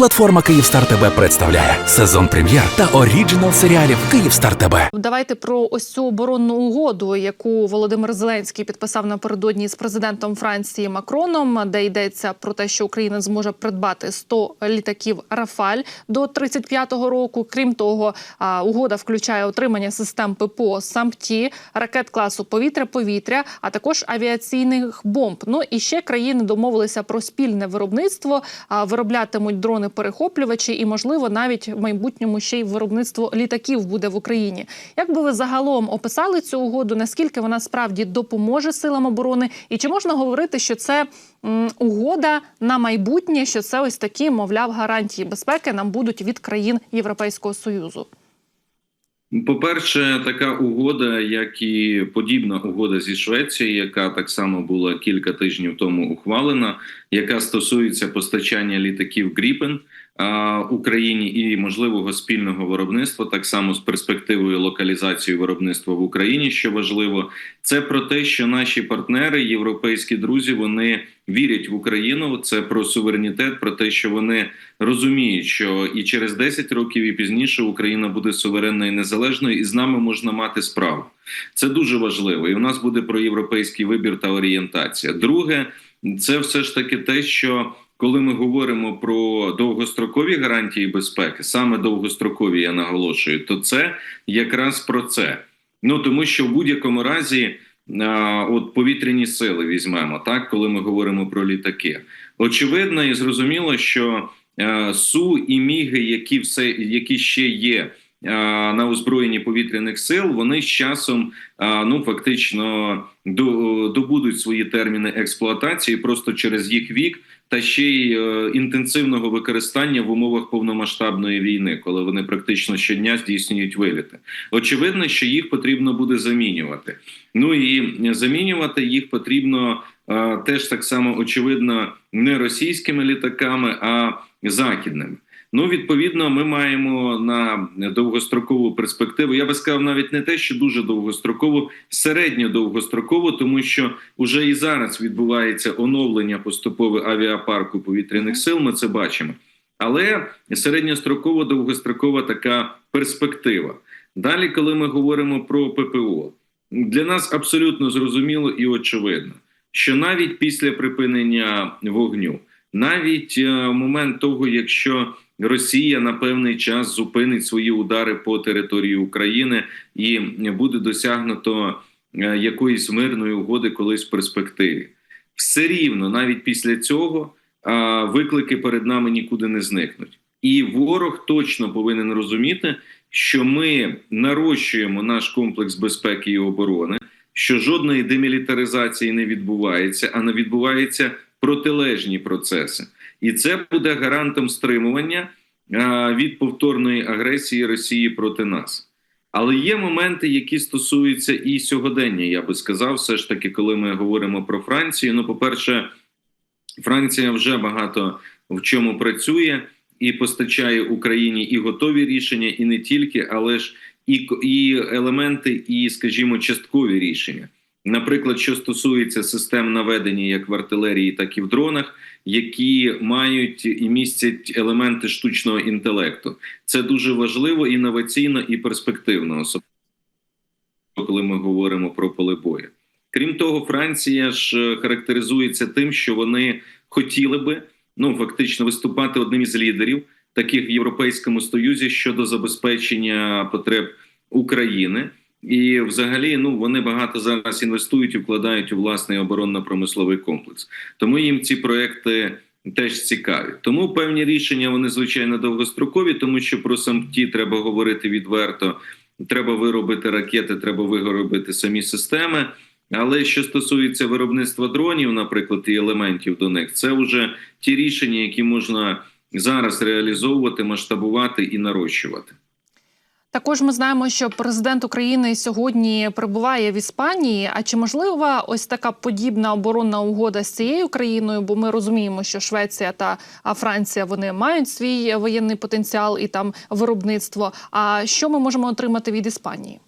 Платформа Київстар ТБ представляє сезон прем'єр та оріджинал серіалів Київстар ТБ. Давайте про ось цю оборонну угоду, яку Володимир Зеленський підписав напередодні з президентом Франції Макроном, де йдеться про те, що Україна зможе придбати 100 літаків Рафаль до 35-го року. Крім того, угода включає отримання систем ППО «Сампті», ракет класу повітря-повітря, а також авіаційних бомб. Ну і ще країни домовилися про спільне виробництво. Вироблятимуть дрони-перехоплювачі, і можливо навіть в майбутньому ще й виробництво літаків буде в Україні. Як би ви загалом описали цю угоду? Наскільки вона справді допоможе силам оборони? І чи можна говорити, що це угода на майбутнє, що це ось такі, мовляв, гарантії безпеки нам будуть від країн Європейського союзу? По-перше, така угода, як і подібна угода зі Швецією, яка так само була кілька тижнів тому ухвалена, яка стосується постачання літаків Гріпен Україні і можливого спільного виробництва, так само з перспективою локалізації виробництва в Україні, що важливо, це про те, що наші партнери, європейські друзі, вони вірять в Україну. Це про суверенітет, про те, що вони розуміють, що і через 10 років і пізніше Україна буде суверенною і незалежною, і з нами можна мати справу. Це дуже важливо, і у нас буде про європейський вибір та орієнтація. Друге, це все ж таки те, що коли ми говоримо про довгострокові гарантії безпеки, саме довгострокові, я наголошую, то це якраз про це. Ну тому що в будь-якому разі, а, от повітряні сили візьмемо, так коли ми говоримо про літаки, очевидно і зрозуміло, що а, су і міги, які все які ще є. На озброєнні повітряних сил вони з часом ну фактично добудуть свої терміни експлуатації просто через їх вік та ще й е, інтенсивного використання в умовах повномасштабної війни, коли вони практично щодня здійснюють виліти. Очевидно, що їх потрібно буде замінювати. Ну і замінювати їх потрібно е, теж так само очевидно не російськими літаками, а західними. Ну, відповідно, ми маємо на довгострокову перспективу. Я би сказав, навіть не те, що дуже довгострокову, середньо-довгострокову, тому що вже і зараз відбувається оновлення поступове авіапарку повітряних сил. Ми це бачимо. Але середньостроково довгострокова така перспектива. Далі, коли ми говоримо про ППО, для нас абсолютно зрозуміло і очевидно, що навіть після припинення вогню, навіть в момент того, якщо Росія на певний час зупинить свої удари по території України і буде досягнуто е, якоїсь мирної угоди колись в перспективі. Все рівно, навіть після цього, виклики перед нами нікуди не зникнуть. І ворог точно повинен розуміти, що ми нарощуємо наш комплекс безпеки і оборони, що жодної демілітаризації не відбувається, а не відбуваються протилежні процеси і це буде гарантом стримування від повторної агресії Росії проти нас. Але є моменти, які стосуються і сьогодення. Я би сказав, все ж таки, коли ми говоримо про Францію. Ну, по-перше, Франція вже багато в чому працює і постачає Україні і готові рішення, і не тільки, але ж і, і елементи, і, скажімо, часткові рішення. Наприклад, що стосується систем наведення як в артилерії, так і в дронах, які мають і містять елементи штучного інтелекту, це дуже важливо, інноваційно і перспективно, особливо коли ми говоримо про поле бою. Крім того, Франція ж характеризується тим, що вони хотіли би ну фактично виступати одним із лідерів таких в Європейському Союзі щодо забезпечення потреб України. І, взагалі, ну вони багато зараз інвестують і вкладають у власний оборонно-промисловий комплекс. Тому їм ці проекти теж цікаві. Тому певні рішення вони звичайно довгострокові, тому що про самті треба говорити відверто. Треба виробити ракети, треба виробити самі системи. Але що стосується виробництва дронів, наприклад, і елементів до них, це вже ті рішення, які можна зараз реалізовувати, масштабувати і нарощувати. Також ми знаємо, що президент України сьогодні перебуває в Іспанії. А чи можлива ось така подібна оборонна угода з цією країною? Бо ми розуміємо, що Швеція та Франція вони мають свій воєнний потенціал і там виробництво. А що ми можемо отримати від Іспанії?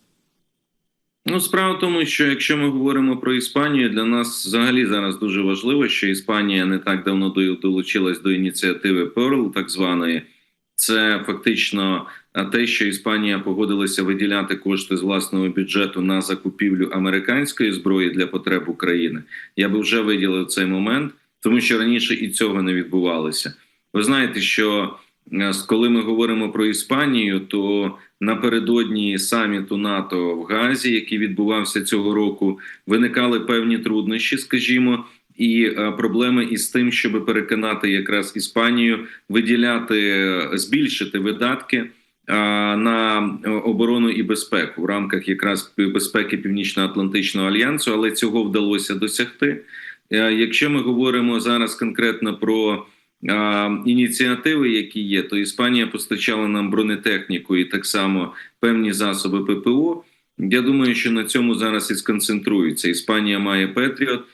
Ну, справа в тому, що якщо ми говоримо про Іспанію, для нас взагалі зараз дуже важливо, що Іспанія не так давно долучилась до ініціативи Pearl, так званої. Це фактично те, що Іспанія погодилася виділяти кошти з власного бюджету на закупівлю американської зброї для потреб України. Я би вже виділив цей момент, тому що раніше і цього не відбувалося. Ви знаєте, що е, коли ми говоримо про Іспанію, то напередодні саміту НАТО в Газі, який відбувався цього року, виникали певні труднощі, скажімо, і е, проблеми із тим, щоб переконати якраз Іспанію виділяти, е, збільшити видатки. Е, На е, оборону і безпеку в рамках якраз безпеки Північно-Атлантичного альянсу, але цього вдалося досягти. Е, Якщо ми говоримо зараз конкретно про ініціативи, які є, то Іспанія постачала нам бронетехніку і так само певні засоби ППО. Я думаю, що на цьому зараз і сконцентруються. Іспанія має Петріот,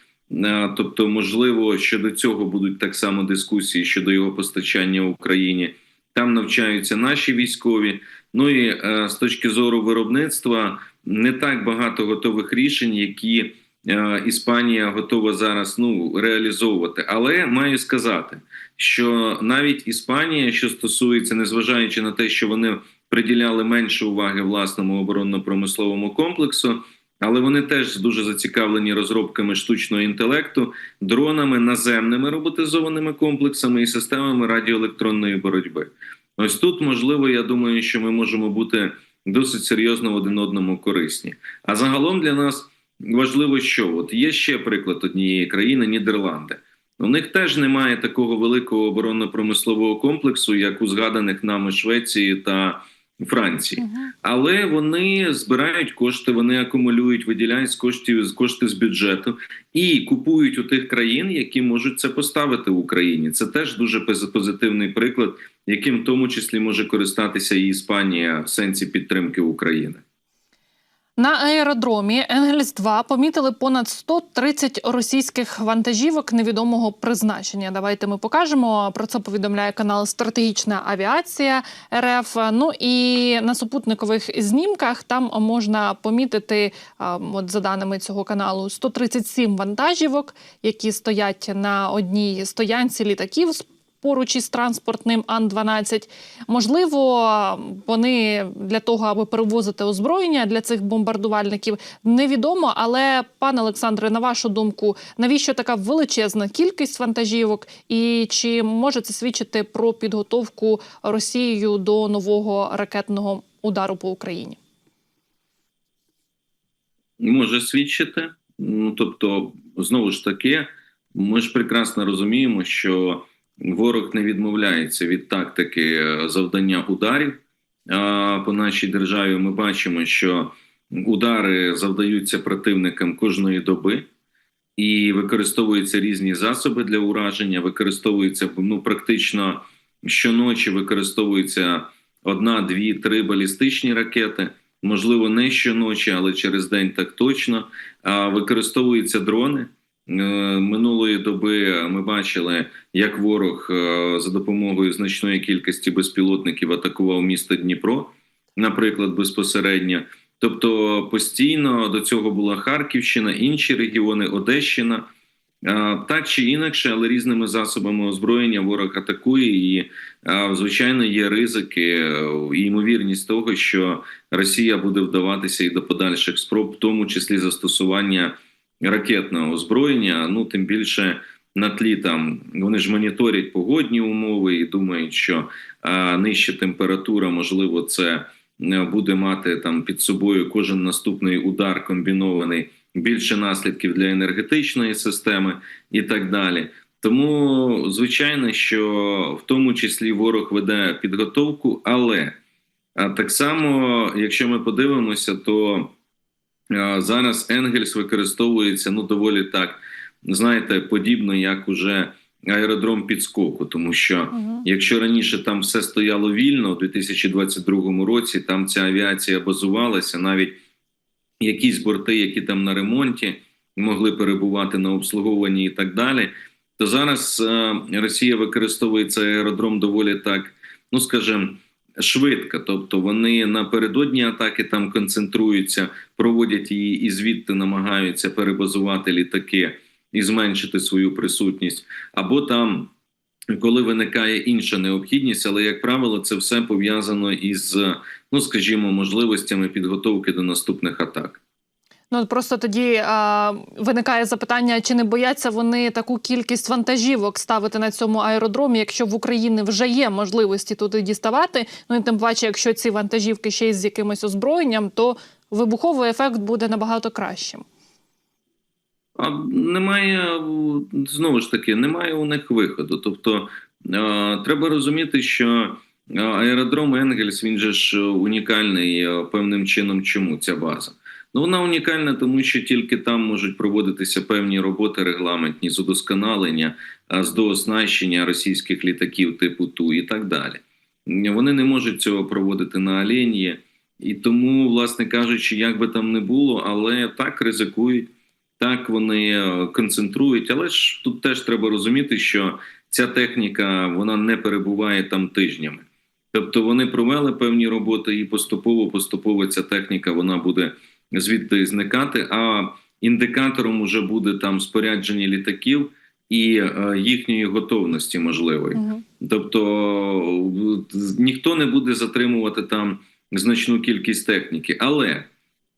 тобто, можливо, щодо цього будуть так само дискусії щодо його постачання Україні. Там навчаються наші військові. Ну і е, з точки зору виробництва не так багато готових рішень, які е, Іспанія готова зараз ну реалізовувати. Але маю сказати, що навіть Іспанія, що стосується, незважаючи на те, що вони приділяли менше уваги власному оборонно-промисловому комплексу, але вони теж дуже зацікавлені розробками штучного інтелекту, дронами, наземними роботизованими комплексами і системами радіоелектронної боротьби. Ось тут можливо, я думаю, що ми можемо бути досить серйозно один одному корисні. А загалом для нас важливо, що от є ще приклад однієї країни Нідерланди. У них теж немає такого великого оборонно-промислового комплексу, як у згаданих нами Швеції та Франції, але вони збирають кошти, вони акумулюють, виділяють з коштів з кошти з бюджету і купують у тих країн, які можуть це поставити в Україні. Це теж дуже пози- позитивний приклад, яким в тому числі може користатися і Іспанія в сенсі підтримки України. На аеродромі Енгельс 2 помітили понад 130 російських вантажівок невідомого призначення. Давайте ми покажемо. Про це повідомляє канал Стратегічна авіація РФ. Ну і на супутникових знімках там можна помітити, от за даними цього каналу, 137 вантажівок, які стоять на одній стоянці літаків. Поруч із транспортним Ан-12. Можливо, вони для того, аби перевозити озброєння для цих бомбардувальників, невідомо. Але, пане Олександре, на вашу думку, навіщо така величезна кількість вантажівок, і чи може це свідчити про підготовку Росією до нового ракетного удару по Україні? може свідчити. Ну тобто, знову ж таки, ми ж прекрасно розуміємо, що ворог не відмовляється від тактики е, завдання ударів по нашій державі. Ми бачимо, що удари завдаються противникам кожної доби. І використовуються різні засоби для ураження, використовуються ну практично щоночі використовуються одна, дві, три балістичні ракети. Можливо, не щоночі, але через день так точно. Використовуються дрони. Е, Минулої доби ми бачили, як ворог е, за допомогою значної кількості безпілотників атакував місто Дніпро, наприклад, безпосередньо. Тобто постійно до цього була Харківщина, інші регіони, Одещина. Так чи інакше, але різними засобами озброєння ворог атакує, і звичайно є ризики е, і ймовірність того, що Росія буде вдаватися і до подальших спроб, в тому числі застосування ракетного озброєння. Ну тим більше на тлі там вони ж моніторять погодні умови і думають, що а, нижча температура, можливо, це е, буде мати там під собою кожен наступний удар комбінований більше наслідків для енергетичної системи і так далі. Тому звичайно, що в тому числі ворог веде підготовку, але так само, якщо ми подивимося, то зараз Енгельс використовується ну доволі так, знаєте, подібно як уже аеродром підскоку, тому що Угу. Якщо раніше там все стояло вільно, у 2022 році там ця авіація базувалася, навіть якісь борти, які там на ремонті, могли перебувати на обслуговуванні і так далі. То зараз е, Росія використовує цей аеродром доволі так, ну скажімо, швидко. Тобто вони напередодні атаки там концентруються, проводять її і звідти намагаються перебазувати літаки і зменшити свою присутність, або там. Коли виникає інша необхідність, але як правило, це все пов'язано із, ну скажімо, можливостями підготовки до наступних атак. Ну просто тоді а, виникає запитання, чи не бояться вони таку кількість вантажівок ставити на цьому аеродромі, якщо в Україні вже є можливості туди діставати. Ну і тим паче, якщо ці вантажівки ще й з якимось озброєнням, то вибуховий ефект буде набагато кращим. А немає знову ж таки, немає у них виходу. Тобто е, треба розуміти, що аеродром Енгельс він же ж унікальний певним чином. Чому ця база? Ну вона унікальна, тому що тільки там можуть проводитися певні роботи регламентні з удосконалення, з дооснащення російських літаків типу Ту і так далі. Вони не можуть цього проводити на Оленії, і тому, власне кажучи, як би там не було, але так ризикують. Так вони е, концентрують, але ж тут теж треба розуміти, що ця техніка вона не перебуває там тижнями. Тобто вони провели певні роботи, і поступово поступово ця техніка вона буде звідти зникати. А індикатором уже буде там спорядження літаків і е, їхньої готовності можливої. Угу. Тобто ніхто не буде затримувати там значну кількість техніки. Але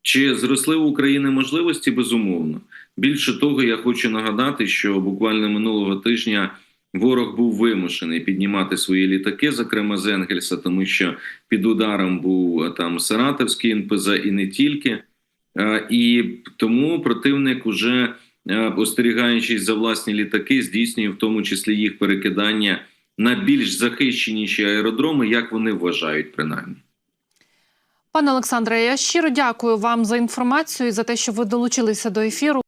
чи зросли в Україні можливості? Безумовно. Більше того, я хочу нагадати, що буквально минулого тижня ворог був вимушений піднімати свої літаки, зокрема з Енгельса, тому що під ударом був е, там Саратовський НПЗ і не тільки. Е, І тому противник уже е, остерігаючись за власні літаки, здійснює в тому числі їх перекидання на більш захищеніші аеродроми, як вони вважають, принаймні. Пане Олександре, я щиро дякую вам за інформацію і за те, що ви долучилися до ефіру.